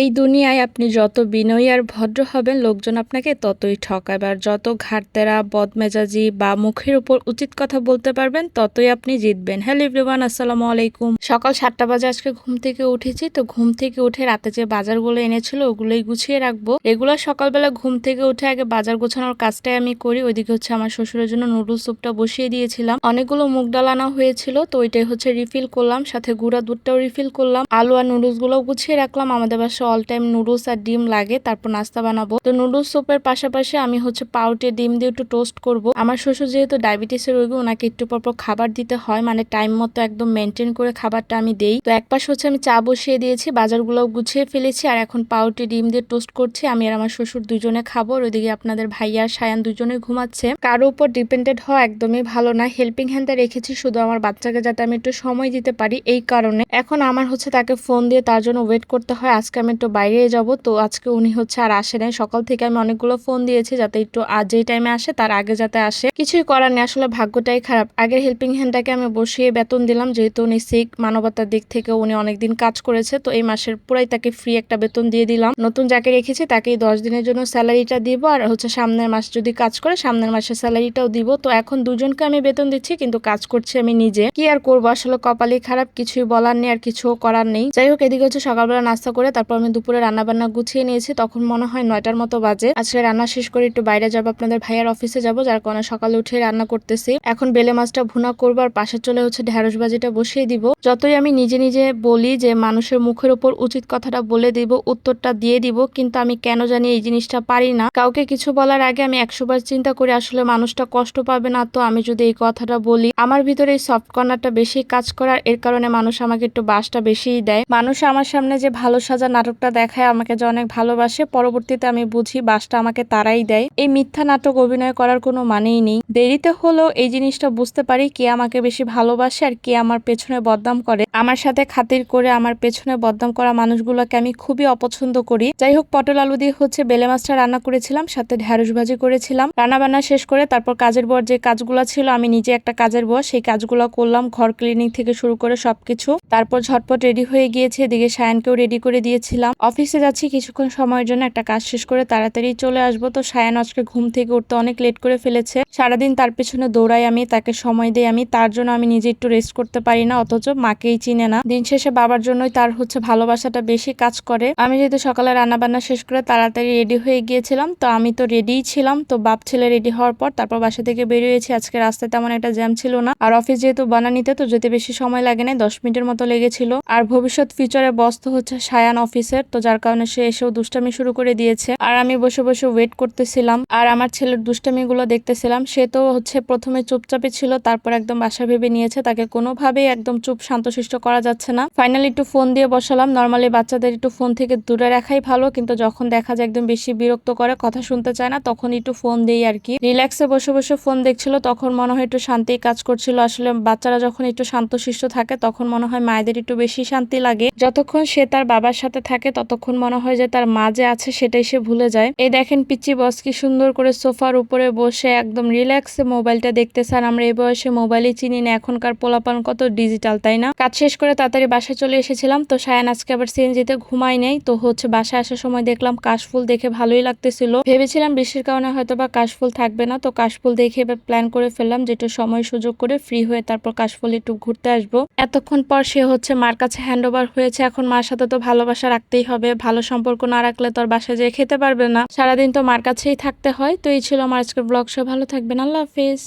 এই দুনিয়ায় আপনি যত বিনয়ী আর ভদ্র হবেন, লোকজন আপনাকে ততই ঠকাবে। আর যত ঘাটতেরা, বদমেজাজি বা মুখের উপর উচিত কথা বলতে পারবেন, ততই আপনি জিতবেন। হ্যালো এভরিওয়ান, আসসালামু আলাইকুম। সকাল সাতটা বাজে আজকে ঘুম থেকে উঠেছি। তো ঘুম থেকে উঠে রাতে যে বাজারগুলো এনেছিল, ওগুলোই গুছিয়ে রাখব। রেগুলার সকালবেলা ঘুম থেকে উঠে আগে বাজার গোছানোর কাজটাই আমি করি। ওইদিকে হচ্ছে আমার শ্বশুরের জন্য নুডলস স্যুপটা বসিয়ে দিয়েছিলাম। অনেকগুলো মুগ ডাল আনা হয়েছিল, তো ওইটাই হচ্ছে রিফিল করলাম। সাথে গুঁড়া দুধটাও রিফিল করলাম। আলু আর নুডলসগুলো গুছিয়ে রাখলাম। আমাদের বাসায় অল টাইম নুডলস আর ডিম লাগে, তারপর নাস্তা বানাবো। তো নুডলস স্যুপের পাশাপাশি আমি হচ্ছে পাউটে ডিম দিয়ে একটু টোস্ট করব। আমার শ্বশুর যেহেতু ডায়াবেটিসের রোগী, ওনাকে একটু পরপর খাবার দিতে হয় মানে টাইম মতো একদম মেনটেন করে খাবারটা আমি দেই। তো এক পাশে হচ্ছে আমি চা বসিয়ে দিয়েছি বাজারগুলো গুছিয়ে ফেলেছি, আর এখন পাউটে ডিম দিয়ে টোস্ট করছি। আমি আর আমার শ্বশুর দুজনে খাব, আর ওইদিকে আপনাদের ভাইয়া সায়ান দুজনে ঘুমাচ্ছে। কারও উপর ডিপেন্ডেড হওয়া একদমই ভালো না। হেল্পিং হ্যান্ডে রেখেছি, শুধু আমার বাচ্চাকে যাতে আমি একটু সময় দিতে পারি, এই কারণে। এখন আমার হচ্ছে তাকে ফোন দিয়ে তার জন্য ওয়েট করতে হয়। আজকে আমি একটু বাইরে যাব। তো আজকে উনি হচ্ছে আর আসে নাই। সকাল থেকে আমি অনেকগুলো ফোন দিয়েছি যাতে একটু আজ যেই টাইমে আসে তার আগে যাতে আসে। কিছুই করার নেই, আসলে ভাগ্যটাই খারাপ। আগের হেল্পিং হ্যান্ডটাকে আমি বসিয়ে বেতন দিলাম, যেহেতু উনি সিক মানবতার দিক থেকে উনি অনেকদিন কাজ করেছে, তো এই মাসের পুরাই তাকে ফ্রি একটা বেতন দিয়ে দিলাম। নতুন যাকে রেখেছি তাকে দশ দিনের জন্য স্যালারিটা দিব, আর হচ্ছে সামনের মাস যদি কাজ করে, সামনের মাসে স্যালারিটাও দিব। তো এখন দুজনকে আমি বেতন দিচ্ছি, কিন্তু কাজ করছি আমি নিজে। কি আর করব? আসলে কপালই খারাপ, কিছুই বলার নেই, আর কিছু করার নেই। যাই হোক, এদিকে হচ্ছে সকালবেলা নাস্তা করে, তারপর আমি দুপুরে রান্না বান্না গুছিয়ে নিয়েছি। তখন মনে হয় নয়টার মতো বাজে। আজকে রান্না শেষ করে একটু বাইরে যাব। আপনাদের ভাইয়ার অফিসে যাব। যার কারণে সকালে উঠে রান্না করতেছি। এখন বেলে মাছটা ভুনা করব আর পাশে চলে হচ্ছে ঢেঁড়স বাজিটা বসিয়ে দিব। যতই আমি নিজে নিজে বলি যে মানুষের মুখের উপর উচিত কথাটা বলে দিব, উত্তরটা দিয়ে দিব, কিন্তু আমি কেন জানি এই জিনিসটা পারি না। কাউকে কিছু বলার আগে আমি একশো বার চিন্তা করি, আসলে মানুষটা কষ্ট পাবে না তো আমি যদি এই কথাটা বলি। আমার ভিতরে এই সফট কর্নারটা বেশি কাজ করার এর কারণে মানুষ আমাকে একটু বাসটা বেশিই দেয়। মানুষ আমার সামনে যে ভালো সাজা নাটকটা দেখায় আমাকে যে অনেক ভালোবাসে, পরবর্তীতে আমি বুঝি বাসটা আমাকে তারাই দেয়। এই মিথ্যা নাটক অভিনয় করার কোনো মানেই নেই। দেরিতে হলেও এই জিনিসটা বুঝতে পারি কে আমাকে বেশি ভালোবাসে আর কে আমার পেছনে বদনাম করে। আমার সাথে খাতির করে আমার পেছনে বদনাম করা মানুষগুলোকে আমি খুবই অপছন্দ করি। যাই হোক, পটল আলু দিয়ে হচ্ছে বেলে মাছটা রান্না করেছিলাম, সাথে ঢ্যাঁড়স ভাজি করেছিলাম। রান্না বান্না শেষ করে তারপর কাজের বর যে কাজগুলো ছিল, আমি নিজে একটা কাজের বর, সেই কাজগুলো করলাম, ঘর ক্লিনিং থেকে শুরু করে সবকিছু। তারপর ঝটপট রেডি হয়ে গিয়েছে, এদিকে সায়ানকেও রেডি করে দিয়েছিলাম। অফিসে যাচ্ছি, কিছুক্ষণ সময়ের জন্য একটা কাজ শেষ করে তাড়াতাড়ি চলে আসব। তো সায়ান আজকে ঘুম থেকে উঠতে অনেক লেট করে ফেলেছে। সারাদিন তার পেছনে দৌড়াই আমি, তাকে সময় দিই আমি, তার জন্য আমি নিজে একটু রেস্ট করতে পারি না, অথচ মাকেই চিনে না। দিন শেষে বাবার জন্যই তার হচ্ছে ভালোবাসাটা বেশি কাজ করে। আমি যেহেতু সকালে রান্না বান্না শেষ করে তাড়াতাড়ি রেডি হয়ে গিয়েছিলাম, তো আমি তো রেডিই ছিলাম, তো বাপ ছেলে রেডি হওয়ার পর তারপর বাসা থেকে বেরিয়েছি। আজকে রাস্তায় তেমন একটা জ্যাম ছিল না। আর অফিস যেহেতু বানানিতে, তো যেতে বেশি সময় লাগে না দশ মিনিটের মতো লেগেছিল। আর ভবিষ্যৎ ফিউচারে বস্ত হচ্ছে সায়ান অফিসের তো যার কারণে সে এসেও দুষ্টামি শুরু করে দিয়েছে। আর আমি বসে বসে ওয়েট করতেছিলাম। আর আমার ছেলের দুষ্টামি গুলো দেখতেছিলাম, সে তো হচ্ছে প্রথমে চুপচাপে ছিল, তারপর একদম বাসা ভেবে নিয়েছে, তাকে কোনোভাবেই একদম চুপ শান্তশিষ্ট করা যাচ্ছে না। ফাইনালি একটু ফোন দিয়ে বসালাম নর্মালি বাচ্চাদের একটু ফোন থেকে দূরে রাখাই ভালো, কিন্তু যখন দেখা যায় একদম বেশি বিরক্ত করে, কথা শুনতে চায় না, তখন একটু ফোন দেই আর কি। রিল্যাক্সে বসে বসে ফোন দেখছিল, তখন মনে হয় একটু শান্তি কাজ করছিল। আসলে বাচ্চারা যখন একটু শান্তশিষ্ট থাকে, তখন মনে হয় মায়েদের একটু বেশি শান্তি লাগে। যতক্ষণ সে তার বাবার সাথে থাকে, ততক্ষণ মনে হয় যে তার মা যে আছে, সেটাই সে ভুলে যায়। এই দেখেন পিচ্চি বস কি সুন্দর করে সোফার উপরে বসে একদম রিল্যাক্সে মোবাইলটা দেখতে আর আমরা এই বয়সে মোবাইলই চিনি না, এখনকার পোলাপান কত ডিজিটাল তাই না? কাজ শেষ করে তাড়াতাড়ি বাসায় চলে এসেছিলাম, তো সায়ান আজকে আবার সিএনজিতে ঘুমাই নেই, তো হচ্ছে বাসায় আসার সময় দেখলাম কাশফুল দেখে ভালোই লাগতেছিল। ভেবেছিলাম বৃষ্টির কারণে হয়তো বা কাশফুল থাকবে না, তো কাশফুল দেখে এবার প্ল্যান করে ফেললাম যেটা সময় সুযোগ করে ফ্রি হয়ে তারপর কাশফুল একটু ঘুরতে আসব। এতক্ষণ পর সে হচ্ছে মার কাছে হ্যান্ড ওভার হয়েছে, এখন মার সাথে তো ভালোবাসা রাখতেই হবে, ভালো সম্পর্ক না রাখলে তোর বাসায় যেয়ে খেতে পারবে না। সারাদিন তো মার কাছেই থাকতে হয়, তো এই ছিল আমার আজকের ব্লগ সব ভালো থাকবেন আল্লাহ হাফিজ